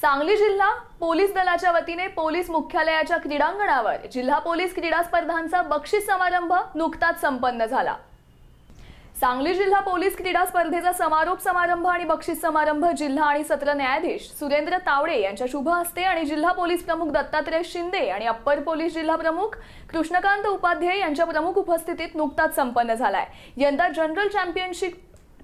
सांगली जिल्हा पोलीस दलाच्या वतीने पोलीस मुख्यालयाच्या क्रीडांगणावर जिल्हा पोलीस क्रीडा स्पर्धांचा बक्षीस समारंभ नुकताच संपन्न झाला. सांगली जिल्हा पोलीस क्रीडा स्पर्धेचा समारोप समारंभ आणि बक्षीस समारंभ जिल्हा आणि सत्र न्यायाधीश सुरेंद्र तावडे यांच्या शुभ हस्ते आणि जिल्हा पोलीस प्रमुख दत्तात्रय शिंदे आणि अप्पर पोलीस जिल्हा प्रमुख कृष्णकांत उपाध्याय यांच्या प्रमुख उपस्थितीत नुकताच संपन्न झालाय. यंदा जनरल चॅम्पियनशिप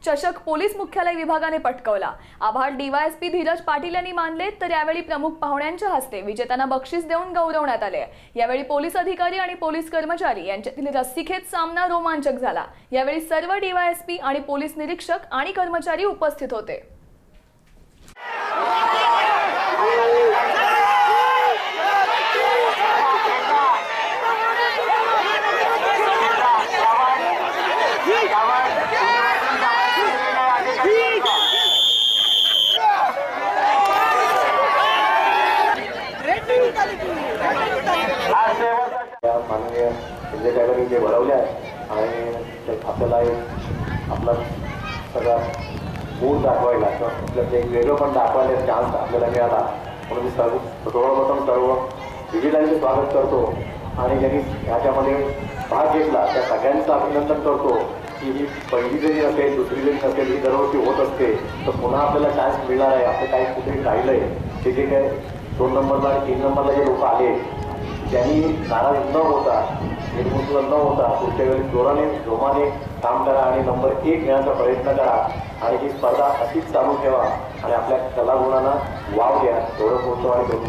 चषक पोलीस मुख्यालय विभागाने पटकवला. आभार डीवायएसपी धीरज पाटील यांनी मानले तर यावेळी प्रमुख पाहुण्यांच्या हस्ते विजेत्यांना बक्षीस देऊन गौरवण्यात आले. यावेळी पोलीस अधिकारी आणि पोलीस कर्मचारी यांच्यातील रस्सीखेच सामना रोमांचक झाला. यावेळी सर्व डीवायएसपी आणि पोलीस निरीक्षक आणि कर्मचारी उपस्थित होते. माननीय संजय साहेबांनी जे भरवले आहे आणि ते आपल्याला एक आपला सगळा मूड दाखवायला किंवा आपल्याला एक वेगळं पण दाखवायला चान्स आपल्याला मिळाला. म्हणून मी सर्व सर्वप्रथम सर्व विविधांचे स्वागत करतो आणि ज्यांनी ह्याच्यामध्ये भाग घेतला. त्या सगळ्यांचं अभिनंदन करतो की ही पहिली जरी असेल दुसरी जरी नसेल ही दरवर्षी होत असते तर पुन्हा आपल्याला चान्स मिळणार आहे. आपलं काही कुठे राहिलंय. ते जे काय दोन नंबरला आणि तीन नंबरला जे लोक आले त्यांनी नाराज न होता निर्मुक्त न होता पुढच्या वेळी जोराने जोमाने काम करा आणि नंबर एक घेण्याचा प्रयत्न करा आणि ही स्पर्धा अशीच चालू ठेवा आणि आपल्या कलागुणांना वाव द्या. एवढं बोलतो आणि दोन